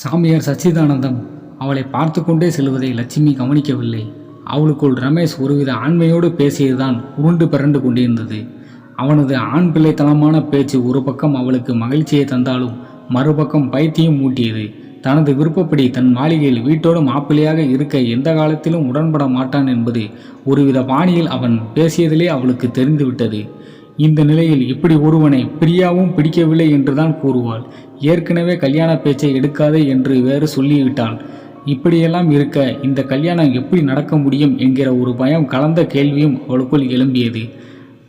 சாமியார் சச்சிதானந்தம் அவளை பார்த்து கொண்டே செல்வதை லட்சுமி கவனிக்கவில்லை. அவளுக்குள் ரமேஷ் ஒருவித ஆண்மையோடு பேசியதுதான் உருண்டு பிறண்டு கொண்டிருந்தது. அவனது ஆண் பிள்ளைத்தனமான பேச்சு ஒரு பக்கம் அவளுக்கு மகிழ்ச்சியை தந்தாலும் மறுபக்கம் பைத்தியம் மூட்டியது. தனது விருப்பப்படி தன் மாளிகையில் வீட்டோடு மாப்பிள்ளையாக இருக்க எந்த காலத்திலும் உடன்பட மாட்டான் என்பது ஒருவித பாணியில் அவன் பேசியதிலே அவளுக்கு தெரிந்துவிட்டது. இந்த நிலையில் இப்படி ஒருவனை பிரியாவும் பிடிக்கவில்லை என்றுதான் கூறுவாள். ஏற்கனவே கல்யாண பேச்சை எடுக்காதே என்று வேறு சொல்லிவிட்டாள். இப்படியெல்லாம் இருக்க இந்த கல்யாணம் எப்படி நடக்க முடியும் என்கிற ஒரு பயம் கலந்த கேள்வியும் அவளுக்குள் எழும்பியது.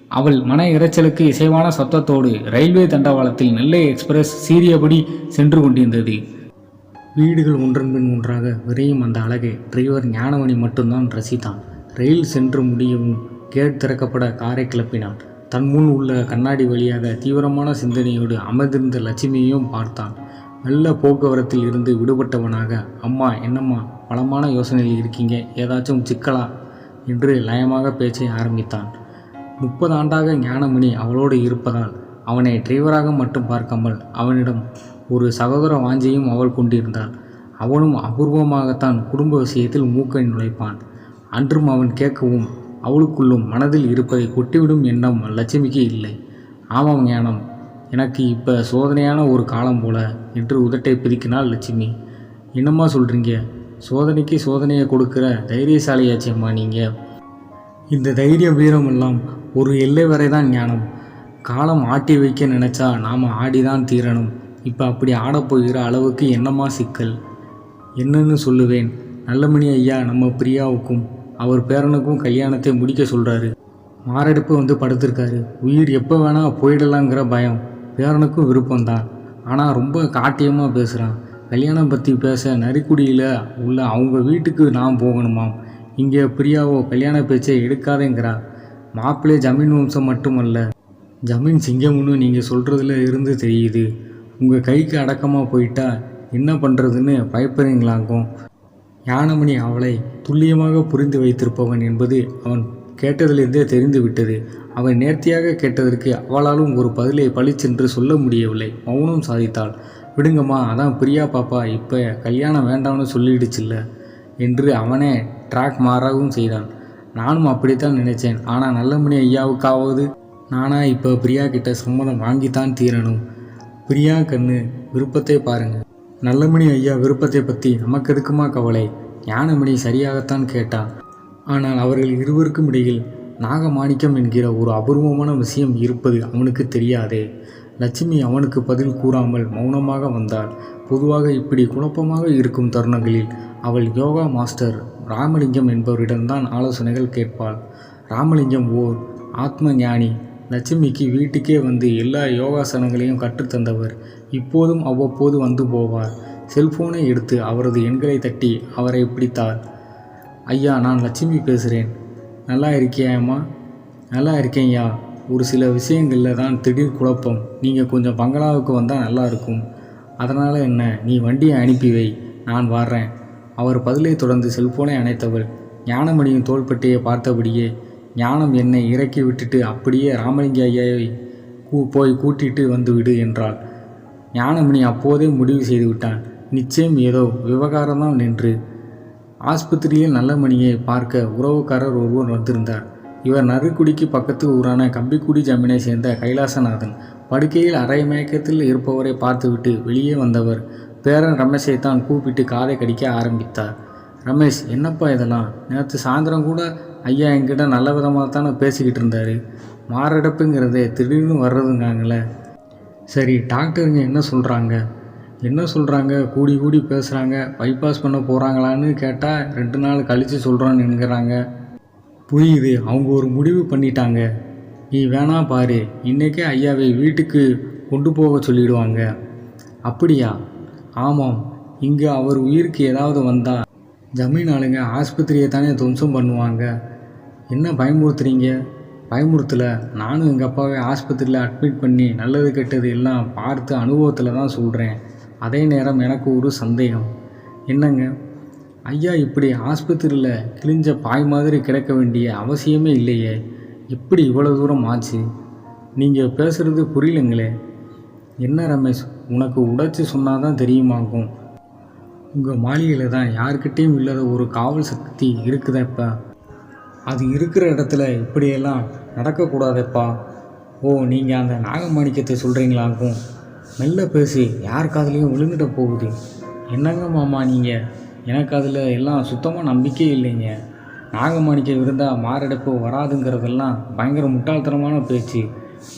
அவள் மன இரைச்சலுக்கு இசைவான சத்தத்தோடு ரயில்வே தண்டவாளத்தில் நெல்லை எக்ஸ்பிரஸ் சீரியபடி சென்று கொண்டிருந்தது. வீடுகள் ஒன்றன் பின் ஒன்றாக விரையும் அந்த அழகை டிரைவர் ஞானமணி மட்டும்தான் ரசித்தான். ரயில் சென்று முடியவும் கேட் திறக்கப்பட காரை கிளப்பினான். தன் முன் உள்ள கண்ணாடி வழியாக தீவிரமான சிந்தனையோடு அமர்ந்திருந்த லட்சுமியையும் பார்த்தான். மெல்ல போக்குவரத்தில் இருந்து விடுபட்டவனாக அம்மா என்னம்மா பலமான யோசனையில் இருக்கீங்க ஏதாச்சும் சிக்கலா? என்று லயமாக பேச்சை ஆரம்பித்தான். முப்பது ஆண்டாக ஞானமணி அவளோடு இருப்பதால் அவனை டிரைவராக மட்டும் பார்க்காமல் அவனிடம் ஒரு சகோதர வாஞ்சையும் அவள் கொண்டிருந்தாள். அவனும் அபூர்வமாகத்தான் குடும்ப விஷயத்தில் மூக்கை நுழைப்பான். அன்றும் அவன் கேட்கவும் அவளுக்குள்ளும் மனதில் இருப்பதை கொட்டிவிடும் எண்ணம் லட்சுமிக்கு இல்லை. ஆமாம் ஞானம். எனக்கு இப்போ சோதனையான ஒரு காலம் போல என்று உதட்டை பிரிக்கினாள் லட்சுமி. என்னம்மா சொல்கிறீங்க சோதனைக்கு சோதனையை கொடுக்குற தைரியசாலியாச்சேம்மா நீங்கள் இந்த தைரிய வீரமெல்லாம் ஒரு எல்லை வரை தான் ஞானம். காலம் ஆட்டி வைக்க நினச்சா நாம் ஆடிதான் தீரணும். இப்போ அப்படி ஆடப்போகிற அளவுக்கு என்னம்மா சிக்கல்? என்னன்னு சொல்லுவேன். நல்லமணி ஐயா நம்ம பிரியாவுக்கும் அவர் பேரனுக்கும் கல்யாணத்தை முடிக்க சொல்கிறாரு மாரடைப்பு வந்து படுத்திருக்காரு. உயிர் எப்போ வேணால் போயிடலாங்கிற பயம். பேரனுக்கும் விருப்பம்தான். ஆனால் ரொம்ப காட்டியமாக பேசுகிறான் கல்யாணம் பற்றி பேச நரிக்குடியில் உள்ள அவங்க வீட்டுக்கு நான் போகணுமாம். இங்கே பிரியாவோ கல்யாண பேச்சை எடுக்காதேங்கிறா. மாப்பிள்ளை ஜமீன் வம்சம் மட்டுமல்ல. ஜமீன் சிங்கம்னு நீங்கள் சொல்கிறதுல இருந்து தெரியுது. உங்கள் கைக்கு அடக்கமாக போயிட்டா என்ன பண்ணுறதுன்னு பயப்படுறீங்களாக்கும் ஞானமணி அவளை துல்லியமாக புரிந்து வைத்திருப்பவன் என்பது அவன் கேட்டதிலிருந்தே தெரிந்துவிட்டது. அவன் நேர்த்தியாக கேட்டதற்கு அவளாலும் ஒரு பதிலை பளிச்சென்று சொல்ல முடியவில்லை. மௌனம் சாதித்தாள். விடுங்கம்மா அதான் பிரியா பாப்பா. இப்போ கல்யாணம் வேண்டாம்னு சொல்லிடுச்சுல்ல என்று அவனே ட்ராக் மாறவும் செய்தான். நானும் அப்படித்தான் நினைச்சேன். ஆனால் நல்லமணி ஐயாவுக்காவது நானா இப்போ பிரியா கிட்ட சம்மதம் வாங்கித்தான் தீரணும். பிரியா கண்ணு விருப்பத்தை பாருங்கள் நல்லமணி ஐயா விருப்பத்தை பற்றி நமக்கு எதுக்குமா கவலை? ஞானமணி சரியாகத்தான் கேட்டான் ஆனால் அவர்கள் இருவருக்கும் இடையில் நாகமாணிக்கம் என்கிற ஒரு அபூர்வமான விஷயம் இருப்பது அவனுக்கு தெரியாதே. லட்சுமி அவனுக்கு பதில் கூறாமல் மௌனமாக வந்தாள். பொதுவாக இப்படி குழப்பமாக இருக்கும் தருணங்களில் அவள் யோகா மாஸ்டர் ராமலிங்கம் என்பவரிடம்தான் ஆலோசனைகள் கேட்பாள். ராமலிங்கம் ஓர் ஆத்ம ஞானி லட்சுமிக்கு வீட்டுக்கே வந்து எல்லா யோகாசனங்களையும் கற்றுத்தந்தவர். இப்போதும் அவ்வப்போது வந்து போவார். செல்போனை எடுத்து அவரது எண்களை தட்டி அவரை பிடித்தார். ஐயா நான் லட்சுமி பேசுகிறேன் நல்லா இருக்கியாம்மா நல்லா இருக்கேன்யா. ஒரு சில விஷயங்களில் தான் திடீர் குழப்பம். நீங்கள் கொஞ்சம் பங்களாவுக்கு வந்தால் நல்லா இருக்கும். அதனால் என்ன? நீ வண்டியை அனுப்பி வை. நான் வர்றேன். அவர் பதிலை தொடர்ந்து செல்போனை அணைத்தவள் ஞானமணியின் தோள்பட்டையை பார்த்தபடியே ஞானம் என்னை இறக்கி விட்டுட்டு அப்படியே ராமலிங்க ஐயாவை கூ போய் கூட்டிட்டு வந்து விடு என்றாள். ஞானமணி அப்போதே முடிவு செய்து விட்டான் நிச்சயம் ஏதோ விவகாரம்தான் நின்று. ஆஸ்பத்திரியில் நல்லமணியை பார்க்க உறவுக்காரர் ஒருவர் வந்திருந்தார். இவர் நறுக்குடிக்கு பக்கத்து ஊரான கம்பிக்குடி ஜமீனை சேர்ந்த கைலாசநாதன். படுக்கையில் அரை மயக்கத்தில் இருப்பவரை பார்த்துவிட்டு வெளியே வந்தவர் பேரன் ரமேஷை தான் கூப்பிட்டு காதை கடிக்க ஆரம்பித்தார். ரமேஷ் என்னப்பா இதெல்லாம்? நேற்று சாயந்தரம் கூட ஐயா என்கிட்ட நல்ல விதமாக தானே பேசிக்கிட்டு இருந்தார். மாரடைப்புங்கிறதே திடீர்னு வர்றதுங்காங்களே சரி டாக்டருங்க என்ன சொல்கிறாங்க என்ன சொல்கிறாங்க கூடி கூடி பேசுகிறாங்க பைபாஸ் பண்ண போகிறாங்களான்னு கேட்டால் ரெண்டு நாள் கழித்து சொல்கிறோன்னுங்கிறாங்க புரியுது அவங்க ஒரு முடிவு பண்ணிட்டாங்க. நீ வேணா பாரு இன்றைக்கே ஐயாவை வீட்டுக்கு கொண்டு போக சொல்லிடுவாங்க. அப்படியா? ஆமாம் இங்கே அவர் உயிருக்கு ஏதாவது வந்தால் ஜமீன் ஆளுங்க ஆஸ்பத்திரியை தானே துவம்சம் பண்ணுவாங்க. என்ன பயமுறுத்துறீங்க? பயமுறுத்தல. நானும் எங்கள் அப்பாவை ஆஸ்பத்திரியில் அட்மிட் பண்ணி நல்லது கெட்டது எல்லாம் பார்த்து அனுபவத்தில் தான் சொல்கிறேன் அதே நேரம் எனக்கு ஒரு சந்தேகம். என்னங்க? ஐயா இப்படி ஆஸ்பத்திரியில் கிழிஞ்ச பாய் மாதிரி கிடக்க வேண்டிய அவசியமே இல்லையே. எப்படி இவ்வளோ தூரம் ஆச்சு? நீங்கள் பேசுகிறது புரியலங்களே. என்ன ரமேஷ் உனக்கு உடைச்சி சொன்னால் தான் தெரியுமாக்கும் உங்கள் மாளிகையில் தான் யாருக்கிட்டேயும் இல்லாத ஒரு காவல் சக்தி இருக்குதப்பா அது இருக்கிற இடத்துல இப்படியெல்லாம் நடக்கக்கூடாதப்பா. ஓ நீங்கள் அந்த நாகமாணிக்கத்தை சொல்கிறீங்களாக்கும் மெல்ல பேசி யார் காதலையும் விழுந்துட போகுது. என்னங்க மாமா நீங்கள் எனக்கு அதில் எல்லாம் சுத்தமாக நம்பிக்கையே இல்லைங்க. நாகமாணிக்கம் இருந்தால் மாரடைப்பு வராதுங்கிறதெல்லாம் பயங்கர முட்டாள்தனமான பேச்சு.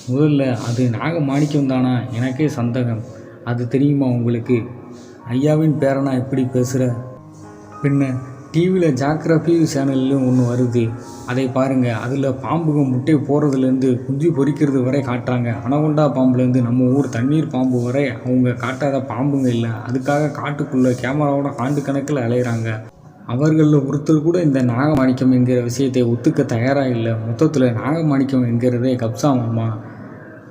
முதல்ல அது நாகமாணிக்கம் தானா? எனக்கே சந்தேகம். அது தெரியுமா உங்களுக்கு? ஐயாவின் பேரனா எப்படி பேசுகிற பின்ன டிவியில் ஜாக்ரஃபி சேனல்லையும் ஒன்று வருது. அதை பாருங்கள் அதில் பாம்புங்க முட்டை போடுறதுலேருந்து குஞ்சு பொரிக்கிறது வரை காட்டுறாங்க. அனகொண்டா பாம்புலேருந்து நம்ம ஊர் தண்ணீர் பாம்பு வரை அவங்க காட்டாத பாம்புங்க இல்லை. அதுக்காக காட்டுக்குள்ளே கேமராவோட ஆண்டு கணக்கில் அலையிறாங்க. அவர்களில் ஒருத்தர் கூட இந்த நாகமாணிக்கம் என்கிற விஷயத்தை ஒத்துக்க தயாராக இல்லை. மொத்தத்தில் நாகமாணிக்கம் என்கிறதே கப்சா மாமா.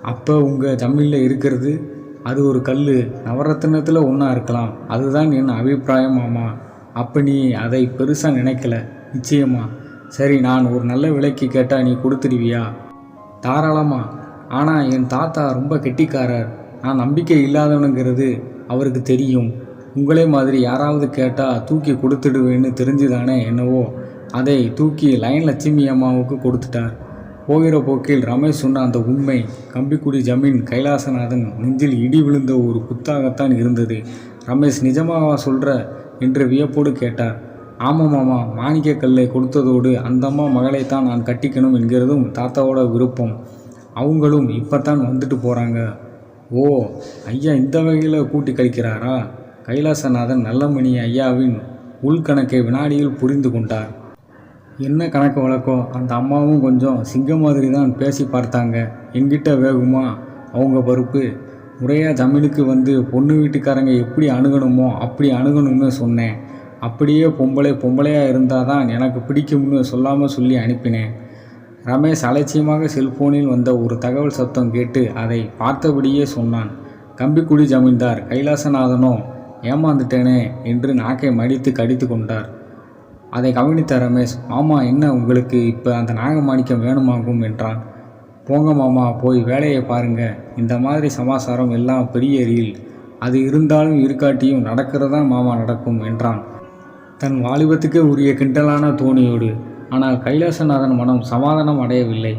அப்போ உங்கள் தமிழில் இருக்கிறது அது ஒரு கல் நவரத்தினத்தில் ஒன்றா இருக்கலாம். அதுதான் என் அபிப்பிராயம் மாமா. அப்போ நீ அதை பெருசாக நினைக்கல. நிச்சயமா. சரி நான் ஒரு நல்ல விலைக்கு கேட்டால் நீ கொடுத்துடுவியா? தாராளமா. ஆனால் என் தாத்தா ரொம்ப கெட்டிக்காரர். நான் நம்பிக்கை இல்லாதவனுங்கிறது அவருக்கு தெரியும். உங்களே மாதிரி யாராவது கேட்டால் தூக்கி கொடுத்துடுவேன்னு தெரிஞ்சுதானே என்னவோ. அதை தூக்கி லைன் லட்சுமி அம்மாவுக்கு கொடுத்துட்டார். போகிற போக்கில் ரமேஷ் சொன்ன அந்த உண்மை கம்பிக்குடி ஜமீன் கைலாசநாதன் நெஞ்சில் இடி விழுந்த ஒரு குத்தாகத்தான் இருந்தது. ரமேஷ் நிஜமாவா சொல்கிற என்று வியப்போடு கேட்டார். ஆமாம் மாமா மாணிக்க கல்லை கொடுத்ததோடு அந்தம்மா மகளைத்தான் நான் கட்டிக்கணும் என்கிறதும் தாத்தாவோட விருப்பம். அவங்களும் இப்போத்தான் வந்துட்டு போகிறாங்க ஓ ஐயா இந்த வகையில் கூட்டி கழிக்கிறாரா? கைலாசநாதன் நல்லமணி ஐயாவின் உள்கணக்கை வினாடியில் புரிந்து கொண்டார். என்ன கணக்கு வழக்கோ அந்த அம்மாவும் கொஞ்சம் சிங்கம் மாதிரி தான் பேசி பார்த்தாங்க. எங்கிட்ட வேகுமா? அவங்க பருப்பு. முறையாக தமிழுக்கு வந்து பொண்ணு வீட்டுக்காரங்க எப்படி அணுகணுமோ அப்படி அணுகணும்னு சொன்னேன். அப்படியே பொம்பளை பொம்பளையாக இருந்தால் தான் எனக்கு பிடிக்கும்னு சொல்லாமல் சொல்லி அனுப்பினேன். ரமேஷ் அலட்சியமாக செல்போனில் வந்த ஒரு தகவல் சத்தம் கேட்டு அதை பார்த்தபடியே சொன்னான். கம்பிக்குடி ஜமீன்தார் கைலாசநாதனோ ஏமாந்துட்டேனே என்று நாக்கை மடித்து கடித்து கொண்டார். அதை கவனித்த ரமேஷ் மாமா என்ன உங்களுக்கு இப்போ அந்த நாகமாணிக்கம் வேணுமாகும்? என்றான். போங்க மாமா போய் வேலையை பாருங்க. இந்த மாதிரி சமாசாரம் எல்லாம் பெரிய ரீல். அது இருந்தாலும் இருக்காட்டியும் நடக்கிறதா மாமா நடக்கும் என்றான். தன் வாலிபத்துக்கே உரிய கிண்டலான தோணியோடு ஆனால் கைலாசநாதன் மனம் சமாதானம் அடையவில்லை.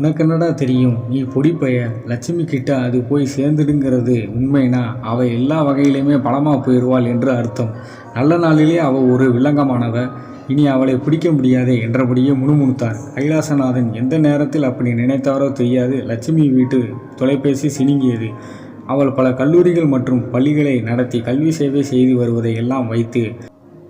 உனக்கு என்னடா தெரியும்? நீ பொடிப்பைய லட்சுமி கிட்ட அது போய் சேர்ந்துடுங்கிறது உண்மைனா அவள் எல்லா வகையிலையுமே பலமாக போயிடுவாள் என்று அர்த்தம். நல்ல நாளிலே அவள் ஒரு வில்லங்கமானவ. இனி அவளை பிடிக்க முடியாதே என்றபடியே முணுமுணுத்தார் கைலாசநாதன் எந்த நேரத்தில் அப்படி நினைத்தாரோ தெரியாது. லட்சுமி வீட்டு தொலைபேசி சினிங்கியது அவள் பல கல்லூரிகள் மற்றும் பள்ளிகளை நடத்தி கல்வி சேவை செய்து வருவதை எல்லாம் வைத்து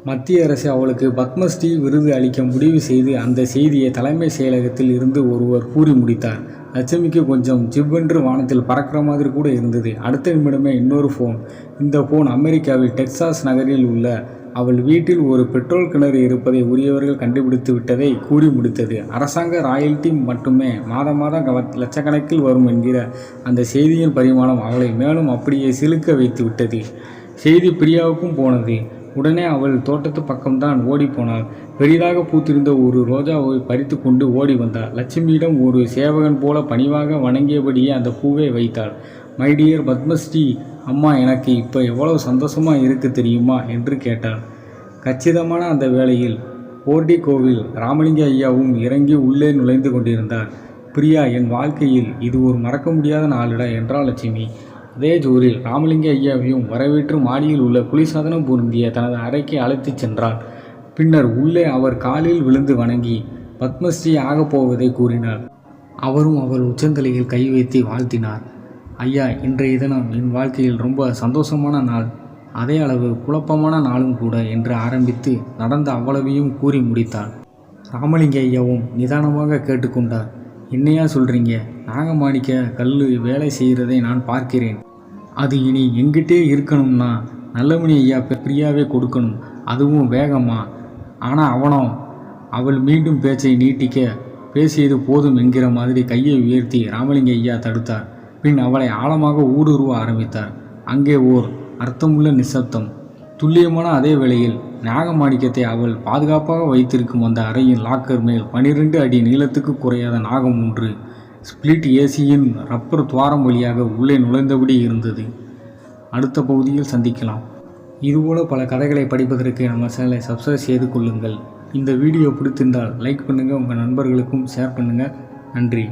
மத்திய அரசு அவளுக்கு பத்மஸ்ரீ விருது அளிக்க முடிவு செய்து அந்த செய்தியை தலைமை செயலகத்தில் இருந்து ஒருவர் கூறி முடித்தார். லட்சுமிக்கு கொஞ்சம் ஜிவ்வென்று வானத்தில் பறக்கிற மாதிரி கூட இருந்தது. அடுத்த நிமிடமே இன்னொரு ஃபோன் இந்த ஃபோன் அமெரிக்காவில் டெக்சாஸ் நகரில் உள்ள அவள் வீட்டில் ஒரு பெட்ரோல் கிணறு இருப்பதை உரியவர்கள் கண்டுபிடித்து விட்டதை கூறி முடித்தது. அரசாங்க ராயல்டி மட்டுமே மாதம் மாதம் லட்சக்கணக்கில் வரும் என்கிற அந்த செய்தியின் பரிமாணம் அவளை மேலும் அப்படியே சிலுக்க வைத்து விட்டது. செய்தி பிரியாவுக்கும் போனது. உடனே அவள் தோட்டத்து பக்கம்தான் ஓடிப்போனாள் பெரிதாக பூத்திருந்த ஒரு ரோஜாவை பறித்து கொண்டு ஓடி வந்தாள். லட்சுமியிடம் ஒரு சேவகன் போல பணிவாக வணங்கியபடியே அந்த பூவை வைத்தாள். மைடியர் பத்மஸ்ரீ அம்மா எனக்கு இப்போ எவ்வளவு சந்தோஷமாக இருக்கு தெரியுமா? என்று கேட்டாள். கச்சிதமான அந்த வேளையில். போர்டி கோவில் ராமலிங்க ஐயாவும் இறங்கி உள்ளே நுழைந்து கொண்டிருந்தார். பிரியா என் வாழ்க்கையில் இது ஒரு மறக்க முடியாத நாளிடா என்றாள் லட்சுமி. அதே ஜூரில் ராமலிங்க ஐயாவையும் வரவேற்று மாடியில் உள்ள குளிர்சாதனம் பொருந்திய தனது அறைக்கு அழைத்துச் சென்றார். பின்னர் உள்ளே அவர் காலில் விழுந்து வணங்கி பத்மஸ்ரீ ஆகப் போவதை கூறினார். அவரும் அவள் உச்சந்தலையில் கை வைத்து வாழ்த்தினார். ஐயா இன்றைய தினம் என் வாழ்க்கையில் ரொம்ப சந்தோஷமான நாள். அதே அளவு குழப்பமான நாளும் கூட என்று ஆரம்பித்து நடந்த அவ்வளவையும் கூறி முடித்தார். ராமலிங்க ஐயாவும் நிதானமாக கேட்டுக்கொண்டார் என்னையா சொல்கிறீங்க நாகமாணிக்க கல் வேலை செய்கிறதை நான் பார்க்கிறேன். அது இனி எங்கிட்டே இருக்கணும்னா நல்லமணி ஐயா பிரியாவே கொடுக்கணும். அதுவும் வேகமாக ஆனால் அவனோ அவள் மீண்டும் பேச்சை நீட்டிக்க பேசியது போதும் என்கிற மாதிரி கையை உயர்த்தி ராமலிங்க ஐயா தடுத்தார். பின் அவளை ஆழமாக ஊடுருவ ஆரம்பித்தார். அங்கே ஓர் அர்த்தமுள்ள நிசப்தம். துல்லியமான அதே வேளையில் நாகமாணிக்கத்தை அவள் பாதுகாப்பாக வைத்திருக்கும் அந்த அறையின் லாக்கர் மேல் பனிரெண்டு அடி நீளத்துக்கு குறையாத நாகம் ஒன்று ஸ்பிளிட் ஏசியின் ரப்பர் துவாரம் வழியாக உள்ளே நுழைந்தபடி இருந்தது. அடுத்த பகுதியில் சந்திக்கலாம். இதுபோல பல கதைகளை படிப்பதற்கு நம்ம சேனலை சப்ஸ்கிரைப் செய்து கொள்ளுங்கள். இந்த வீடியோ பிடித்திருந்தால் லைக் பண்ணுங்கள் உங்கள் நண்பர்களுக்கும் ஷேர் பண்ணுங்கள் நன்றி.